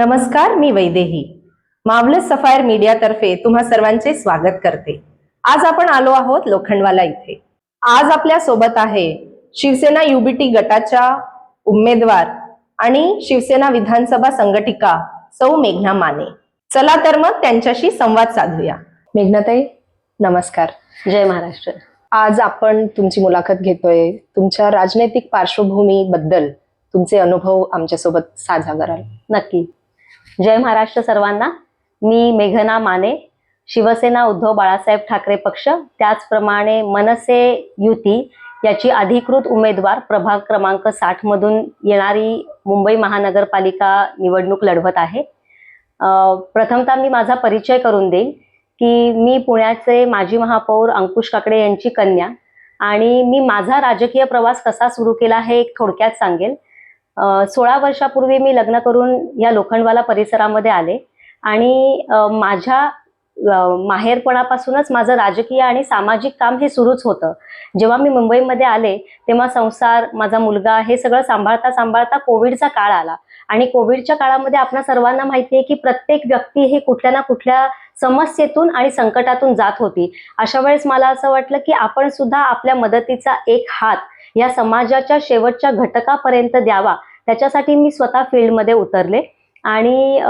नमस्कार मी वैदेही. मावलस सफायर मीडियातर्फे तुम्हा सर्वांचे स्वागत करते. आज आपण आलो आहोत लोखंडवाला इथे. आज आपल्यासोबत आहे शिवसेना युबीटी गटाच्या उमेदवार आणि शिवसेना विधानसभा संघटिका सौ मेघना माने. चला तर मग त्यांच्याशी संवाद साधूया. मेघनाताई नमस्कार. जय महाराष्ट्र. आज आपण तुमची मुलाखत घेतोय. तुमच्या राजनैतिक पार्श्वभूमीबद्दल तुमचे अनुभव आमच्यासोबत साझा कराल. नक्की. जय महाराष्ट्र सर्वांना. मी मेघना माने शिवसेना उद्धव बाळासाहेब ठाकरे पक्ष त्याचप्रमाणे मनसे युती याची अधिकृत उमेदवार प्रभाग क्रमांक साठ मधून येणारी मुंबई महानगरपालिका निवडणूक लढवत आहे. प्रथमतः मी माझा परिचय करून देईन की मी पुण्याचे माजी महापौर अंकुश काकडे यांची कन्या आणि मी माझा राजकीय प्रवास कसा सुरू केला हे एक थोडक्यात सांगेल. सोळा वर्षापूर्वी मी लग्न करून या लोखंडवाला परिसरामध्ये आले. आणि माझ्या माहेरपणापासूनच माझं राजकीय आणि सामाजिक काम हे सुरूच होतं. जेव्हा मी मुंबईमध्ये आले तेव्हा संसार माझा मुलगा हे सगळं सांभाळता सांभाळता कोविडचा काळ आला. आणि कोविडच्या काळामध्ये आपल्या सर्वांना माहिती आहे की प्रत्येक व्यक्ती हे कुठल्या ना कुठल्या समस्येतून आणि संकटातून जात होती. अशा वेळेस मला असं वाटलं की आपण सुद्धा आपल्या मदतीचा एक हात या समाजाच्या शेवटच्या घटकापर्यंत द्यावा. त्याच्यासाठी मी स्वतः फील्डमध्ये उतरले. आणि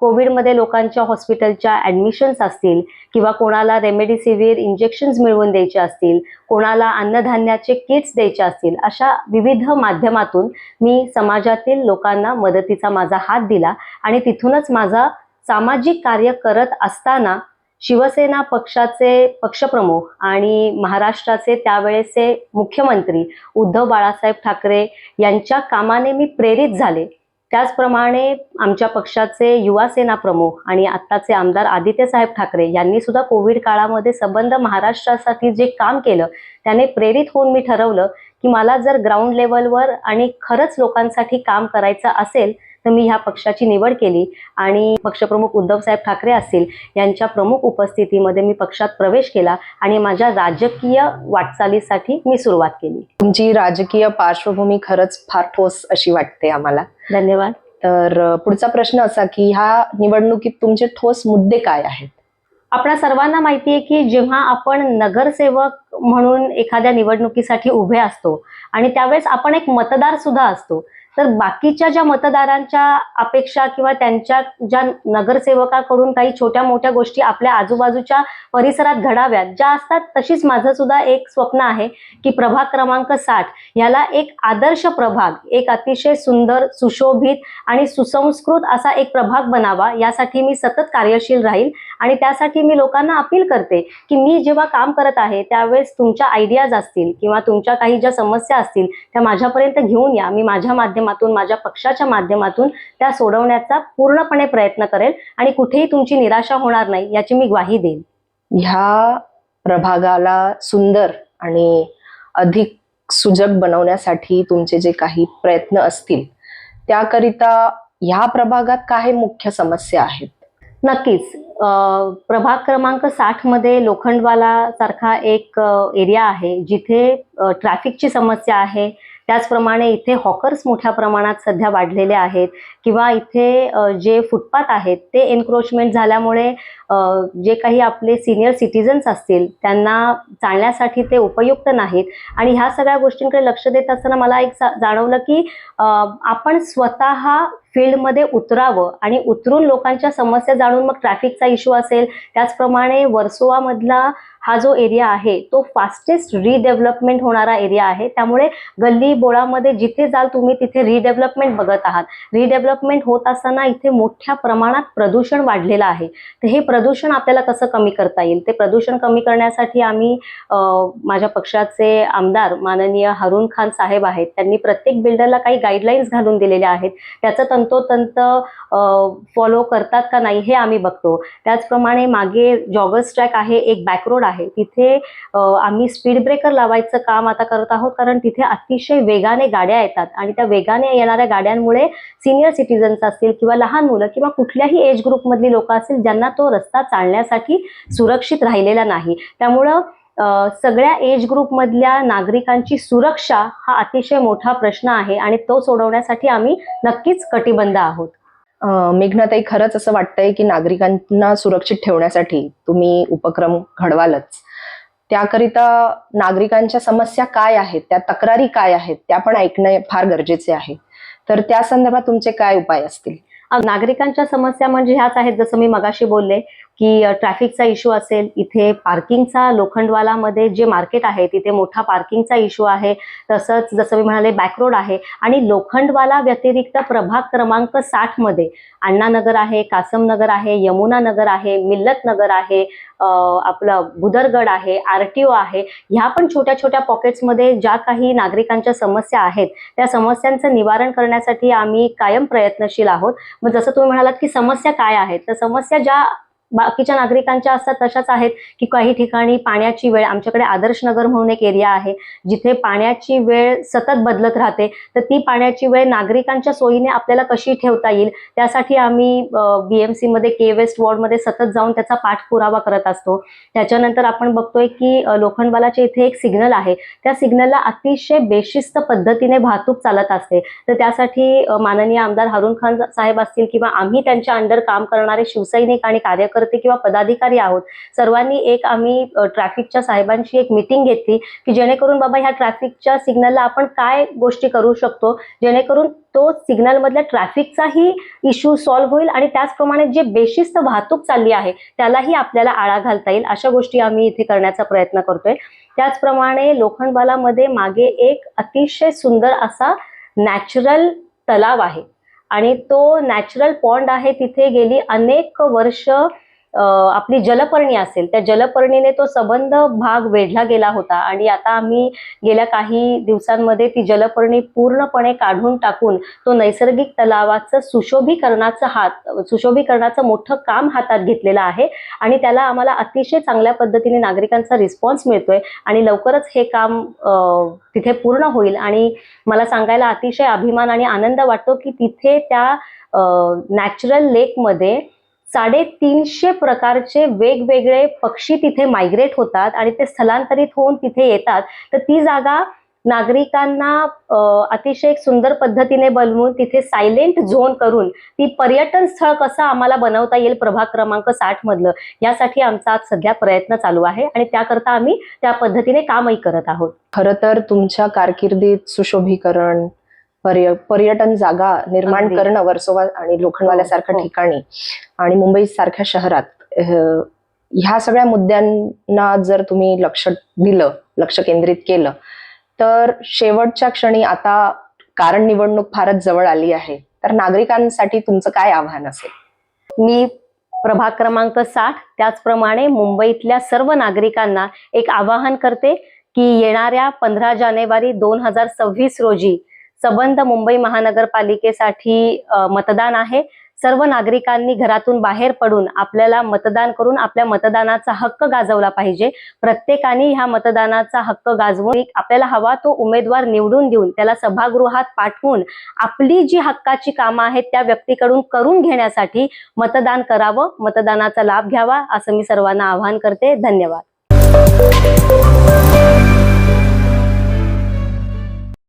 कोविडमध्ये लोकांच्या हॉस्पिटलच्या ॲडमिशन्स असतील किंवा कोणाला रेमेडिसिव्हिर इंजेक्शन्स मिळवून द्यायचे असतील कोणाला अन्नधान्याचे किट्स द्यायचे असतील अशा विविध माध्यमातून मी समाजातील लोकांना मदतीचा माझा हात दिला. आणि तिथूनच माझा सामाजिक कार्य करत असताना शिवसेना पक्षाचे पक्षप्रमुख आणि महाराष्ट्राचे त्यावेळेचे मुख्यमंत्री उद्धव बाळासाहेब ठाकरे यांच्या कामाने मी प्रेरित झाले. त्याचप्रमाणे आमच्या पक्षाचे युवा सेना प्रमुख आणि आत्ताचे आमदार आदित्यसाहेब ठाकरे यांनी सुद्धा कोविड काळामध्ये संबंध महाराष्ट्रासाठी जे काम केलं त्याने प्रेरित होऊन मी ठरवलं की मला जर ग्राउंड लेवलवर आणि खरंच लोकांसाठी काम करायचं असेल तर मी ह्या पक्षाची निवड केली आणि पक्षप्रमुख उद्धवसाहेब ठाकरे असतील यांच्या प्रमुख उपस्थितीमध्ये मी पक्षात प्रवेश केला आणि माझ्या राजकीय वाटचालीसाठी मी सुरुवात केली. तुमची राजकीय पार्श्वभूमी खरंच फार ठोस अशी वाटते आम्हाला. धन्यवाद. तर पुढचा प्रश्न असा की ह्या निवडणुकीत तुमचे ठोस मुद्दे काय आहेत? आपल्या सर्वांना माहिती आहे की जेव्हा आपण नगरसेवक म्हणून एखाद्या निवडणुकीसाठी उभे असतो आणि त्यावेळेस आपण एक मतदार सुद्धा असतो तर बाकीच्या ज्या मतदारांच्या अपेक्षा किंवा त्यांच्या ज्या नगरसेवकाकडून काही छोट्या मोठ्या गोष्टी आपल्या आजूबाजूच्या परिसरात घडाव्यात ज्या असतात तशीच माझं सुद्धा एक स्वप्न आहे की प्रभाग क्रमांक साठ याला एक आदर्श प्रभाग एक अतिशय सुंदर सुशोभित आणि सुसंस्कृत असा एक प्रभाग बनावा यासाठी मी सतत कार्यशील राहील आणि त्यासाठी मी लोकांना अपील करते की मी जेव्हा काम करत आहे त्यावेळेस तुमच्या आयडियाज असतील किंवा तुमच्या काही ज्या समस्या असतील त्या माझ्यापर्यंत घेऊन या मी माझ्या माध्यमातून माझ्या पक्षाच्या माध्यमातून त्या सोडवण्याचा पूर्णपणे प्रयत्न करेल आणि कुठेही तुमची निराशा होणार नाही याची मी ग्वाही देईन. ह्या प्रभागाला सुंदर आणि अधिक सुजग बनवण्यासाठी तुमचे जे काही प्रयत्न असतील त्याकरिता ह्या प्रभागात काय मुख्य समस्या आहेत? नक्कीच. प्रभाग क्रमांक साठमध्ये लोखंडवाला सारखा एक एरिया आहे जिथे ट्रॅफिकची समस्या आहे त्याचप्रमाणे इथे हॉकर्स मोठ्या प्रमाणात सध्या वाढलेले आहेत. किंवा इथे जे फुटपाथ आहेत ते एन्क्रोचमेंट झाल्यामुळे जे काही आपले सिनियर सिटीजन्स असतील त्यांना चालण्यासाठी ते उपयुक्त नाहीत. आणि ह्या सगळ्या गोष्टींकडे लक्ष देत असताना मला एक जाणवलं की आपण स्वतः फील्डमध्ये उतरावं आणि उतरून लोकांच्या समस्या जाणून मग ट्रॅफिकचा इश्यू असेल त्याचप्रमाणे वर्सोवामधला हा जो एरिया आहे तो फास्टेस्ट रिडेव्हलपमेंट होणारा एरिया आहे. त्यामुळे गल्ली बोळामध्ये जिथे जाल तुम्ही तिथे रिडेव्हलपमेंट बघत आहात. रिडेव्हलपमेंट होत असताना इथे मोठ्या प्रमाणात प्रदूषण वाढलेलं आहे. तर हे प्रदूषण आपल्याला कसं कमी करता येईल? ते प्रदूषण कमी करण्यासाठी आम्ही माझ्या पक्षाचे आमदार माननीय हरुण खान साहेब आहेत. त्यांनी प्रत्येक बिल्डरला काही गाईडलाईन्स घालून दिलेल्या आहेत. त्याचं तंतोतंत फॉलो करतात का नाही हे आम्ही बघतो. त्याचप्रमाणे मागे जॉगर्स ट्रॅक आहे एक बॅकरोड आहे. तिथे आम्ही स्पीड ब्रेकर लावायचं काम आता करत आहोत कारण तिथे अतिशय वेगाने गाड्या येतात आणि त्या वेगाने येणाऱ्या गाड्यांमुळे सिनियर सिटीजन्स असतील किंवा लहान मुलं किंवा कुठल्याही एज ग्रुपमधली लोक असतील ज्यांना तो रस्ता चालण्यासाठी सुरक्षित राहिलेला नाही. त्यामुळं सगळ्या एज ग्रुपमधल्या नागरिकांची सुरक्षा हा अतिशय मोठा प्रश्न आहे आणि तो सोडवण्यासाठी आम्ही नक्कीच कटिबद्ध आहोत. मेघनाताई खरंच असं वाटतंय की नागरिकांना सुरक्षित ठेवण्यासाठी तुम्ही उपक्रम घडवालच. त्याकरिता नागरिकांच्या समस्या काय आहेत त्या तक्रारी काय आहेत त्या पण ऐकणे फार गरजेचे आहे. तर त्या संदर्भात तुमचे काय उपाय असतील? नागरिकांच्या समस्या म्हणजे ह्याच आहेत जसं मी मगाशी बोलले की ट्रॅफिकचा इश्यू असेल इथे पार्किंगचा लोखंडवालामध्ये जे मार्केट आहे तिथे मोठा पार्किंगचा इश्यू आहे. तसंच जसं मी म्हणाले बॅकरोड आहे. आणि लोखंडवाला व्यतिरिक्त प्रभाग क्रमांक साठमध्ये अण्णानगर आहे कासमनगर आहे यमुनानगर आहे मिल्लतनगर आहे आपलं बुदरगड आहे आर टी ओ आहे. ह्या पण छोट्या छोट्या पॉकेट्समध्ये ज्या काही नागरिकांच्या समस्या आहेत त्या समस्यांचं निवारण करण्यासाठी आम्ही कायम प्रयत्नशील आहोत. मग जसं तुम्ही म्हणालात की समस्या काय आहेत तर समस्या ज्या बाकीच्या नागरिकांच्या असतात तशाच आहेत की काही ठिकाणी पाण्याची वेळ आमच्याकडे आदर्श नगर म्हणून एक एरिया आहे जिथे पाण्याची वेळ सतत बदलत राहते तर ती पाण्याची वेळ नागरिकांच्या सोयीने आपल्याला कशी ठेवता येईल? त्यासाठी आम्ही बी एम सीमध्ये के वेस्ट वॉर्डमध्ये सतत जाऊन त्याचा पाठपुरावा करत असतो. त्याच्यानंतर आपण बघतोय की लोखंडवालाच्या इथे एक सिग्नल आहे. त्या सिग्नलला अतिशय बेशिस्त पद्धतीने वाहतूक चालत असते. तर त्यासाठी माननीय आमदार हारून खान साहेब असतील किंवा आम्ही त्यांच्या अंडर काम करणारे शिवसैनिक आणि कार्यकर्ते किंवा पदाधिकारी आहोत. सर्वांनी एक आम्ही ट्रॅफिकच्या साहेबांची एक मिटिंग घेतली की जेणेकरून बाबा ह्या ट्रॅफिकच्या सिग्नलला आपण काय गोष्टी करू शकतो? जेणेकरून तो सिग्नलमधल्या ट्रॅफिकचाही इश्यू सॉल्व्ह होईल आणि त्याचप्रमाणे जे बेशिस्त वाहतूक चालली आहे त्यालाही आपल्याला आळा घालता येईल. अशा गोष्टी आम्ही इथे करण्याचा प्रयत्न करतोय. त्याचप्रमाणे लोखंडवालामध्ये मागे एक अतिशय सुंदर असा नॅचरल तलाव आहे. आणि तो नॅचरल पॉन्ड आहे तिथे गेली अनेक वर्ष आपली जलपर्णी असेल त्या जलपर्णीने तो सबंध भाग वेढला गेला होता. आणि आता आम्ही गेल्या काही दिवसांमध्ये ती जलपर्णी पूर्णपणे काढून टाकून तो नैसर्गिक तलावाचं सुशोभीकरणाचं हात सुशोभीकरणाचं मोठं काम हातात घेतलेलं आहे. आणि त्याला आम्हाला अतिशय चांगल्या पद्धतीने नागरिकांचा रिस्पॉन्स मिळतोय. आणि लवकरच हे काम तिथे पूर्ण होईल. आणि मला सांगायला अतिशय अभिमान आणि आनंद वाटतो की तिथे त्या नॅचरल लेकमध्ये साडेतीनशे प्रकारचे वेगवेगळे पक्षी तिथे मायग्रेट होतात आणि ते स्थलांतरित होऊन तिथे येतात. तर ती जागा नागरिकांना अतिशय सुंदर पद्धतीने बनवून तिथे सायलेंट झोन करून ती पर्यटन स्थळ कसं आम्हाला बनवता येईल प्रभाग क्रमांक साठ मधलं यासाठी आमचा आज सध्या प्रयत्न चालू आहे आणि त्याकरता आम्ही त्या पद्धतीने कामही करत आहोत. खरं तर तुमच्या कारकिर्दीत सुशोभीकरण पर्य पर्यटन जागा निर्माण. करणं वर्सोवा आणि लोखंडवाल्यासारख्या हो, हो. ठिकाणी आणि मुंबई सारख्या शहरात ह्या सगळ्या मुद्द्यांना जर तुम्ही लक्ष दिलं लक्ष केंद्रित केलं तर शेवटच्या क्षणी आता कारण निवडणूक फारच जवळ आली आहे तर नागरिकांसाठी तुमचं काय आव्हान असेल मी प्रभाग क्रमांक साठ त्याचप्रमाणे मुंबईतल्या सर्व नागरिकांना एक आवाहन करते की येणाऱ्या पंधरा जानेवारी दोन हजार सव्वीस रोजी सबंध मुंबई महानगरपालिकेसाठी मतदान आहे. सर्व नागरिकांनी घरातून बाहेर पडून आपल्याला मतदान करून आपल्या मतदानाचा हक्क गाजवला पाहिजे. प्रत्येकाने ह्या मतदानाचा हक्क गाजवून आपल्याला हवा तो उमेदवार निवडून देऊन त्याला सभागृहात पाठवून आपली जी हक्काची कामं आहेत त्या व्यक्तीकडून करून घेण्यासाठी मतदान करावं मतदानाचा लाभ घ्यावा असं मी सर्वांना आवाहन करते. धन्यवाद.